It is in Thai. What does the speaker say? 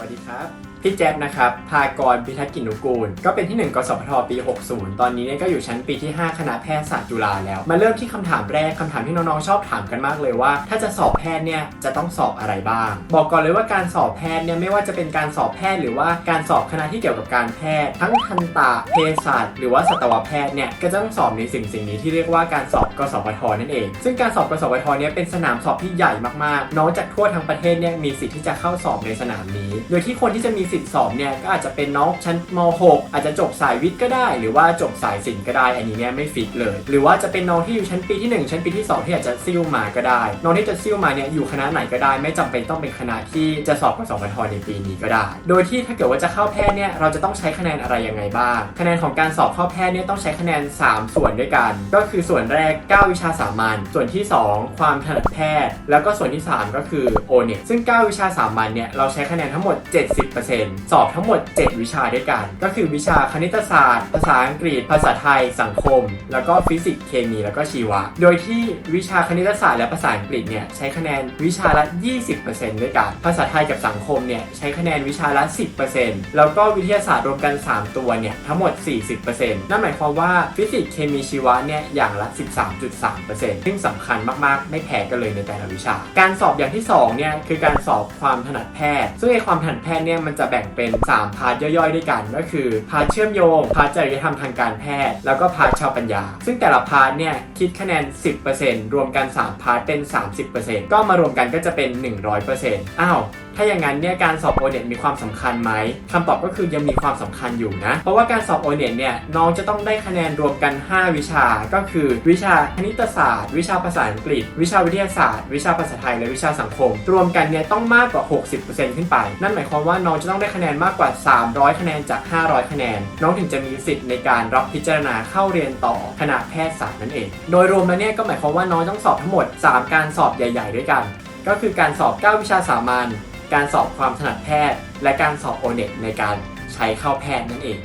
วัสดีครับ พี่แจ๊บนะครับภากรพิทักษ์กินุกูล ก็เป็นที่ 1กสพทปี 60 ตอนนี้เนี่ยก็อยู่ชั้นปีที่ 5 คณะแพทยศาสตร์จุฬาแล้ว มาเริ่มที่คำถามแรกคำถามที่น้องๆชอบถามกันมากเลยว่า ถ้าจะสอบแพทย์เนี่ยจะต้องสอบอะไรบ้าง บอกก่อนเลยว่าการสอบแพทย์เนี่ยไม่ว่าจะเป็นการสอบแพทย์ หรือว่าการสอบคณะที่เกี่ยวกับการแพทย์ ทั้งทันตะเภสัชหรือว่าสัตวแพทย์เนี่ยก็จะต้องสอบในสิ่งสิ่งนี้ที่เรียกว่าการสอบกสพทนั่นเอง ซึ่งการสอบกสพทเนี่ยเป็นสนามสอบที่ใหญ่มากๆน้องจากทั่วทั้งประเทศเนี่ยมีสิทธิ์ที่จะเข้าสอบในสนามนี้โดยที่คนที่จะมีสิทธิ์สอบเนี่ยก็อาจจะเป็นน้องชั้นม .6 อาจจะจบสายวิทย์ก็ได้ หรือว่าจบสายศิลป์ก็ได้ อันนี้เนี่ยไม่ฟิกเลย หรือว่าจะเป็นน้องที่อยู่ชั้นปีที่ 1 ชั้นปีที่ 2 ที่อาจจะซิ่วมาก็ได้ น้องที่จะซิ่วมาเนี่ยอยู่คณะไหนก็ได้ ไม่จำเป็นต้องเป็นคณะที่จะสอบกสพทในปีนี้ก็ได้ โดยที่ถ้าเกิดว่าจะเข้าแพทย์เนี่ยเราจะต้องใช้คะแนนอะไรยังไงบ้าง คะแนนของการสอบเข้าแพทย์เนี่ยต้องใช้คะแนน 3 ส่วนด้วยกัน ก็คือส่วนแรก 9 วิชาสามัญ ส่วนที่ 2 ความถนัดแพทย์ แล้วก็ส่วนที่ 3 ก็คือ o n e t ซึ่ง 9 วิชาสามัญเนี่ยเราใช้คะแนนทั้งหมด70%สอบทั้งหมด 7 วิชาด้วยกัน ก็คือวิชาคณิตศาสตร์ ภาษาอังกฤษ ภาษาไทย สังคม แล้วก็ฟิสิกส์ เคมี แล้วก็ชีวะ โดยที่วิชาคณิตศาสตร์และภาษาอังกฤษเนี่ยใช้คะแนนวิชาละ 20%ด้วยกัน ภาษาไทยกับสังคมเนี่ยใช้คะแนนวิชาละ 10%แล้วก็วิทยาศาสตร์รวมกัน 3 ตัวเนี่ยทั้งหมด 40%นั่นหมายความว่าฟิสิกส์ เคมี ชีวะเนี่ยอย่างละ 13.3%ซึ่งสำคัญมากๆ ไม่แพ้กันเลยในแต่ละวิชา การสอบอย่างที่2เนี่ยคือการสอบความถนัดแพทย์ ซึ่งในความถนัดแพทย์เนี่ยมันจะแบ่งเป็น 3 พาร์ทย่อยๆ ด้วยกัน ก็คือพาร์ทเชื่อมโยง พาร์ทจริยธรรมทางการแพทย์ แล้วก็พาร์ทชาวปัญญา ซึ่งแต่ละพาร์ทเนี่ยคิดคะแนน 10%รวมกัน 3 พาร์ทเป็น 30%ก็มารวมกันก็จะเป็น 100%อ้าวถ้าอย่างนั้นเนี่ยการสอบโอเน็ตมีความสำคัญไหมคำตอบก็คือยังมีความสำคัญอยู่นะ เพราะว่าการสอบโอเน็ตเนี่ยน้องจะต้องได้คะแนนรวมกัน 5 วิชา ก็คือวิชาคณิตศาสตร์ วิชาภาษาอังกฤษ วิชาวิทยาศาสตร์ วิชาภาษาไทยและวิชาสังคม รวมกันเนี่ยต้องมากกว่า 60%ขึ้นไปนั่นหมายความว่าน้องจะต้องได้คะแนนมากกว่า 300 คะแนนจาก 500 คะแนน น้องถึงจะมีสิทธิ์ในการรับพิจารณาเข้าเรียนต่อคณะแพทยศาสตร์นั่นเอง โดยรวมแล้วเนี่ยก็หมายความว่าน้องต้องสอบทั้งหมด 3 การสอบใหญ่ ๆ ด้วยกัน ก็คือการสอบ 9 วิชาสามัญการสอบความถนัดแพทย์ และการสอบโอเน็ตในการใช้เข้าแพทย์นั่นเอง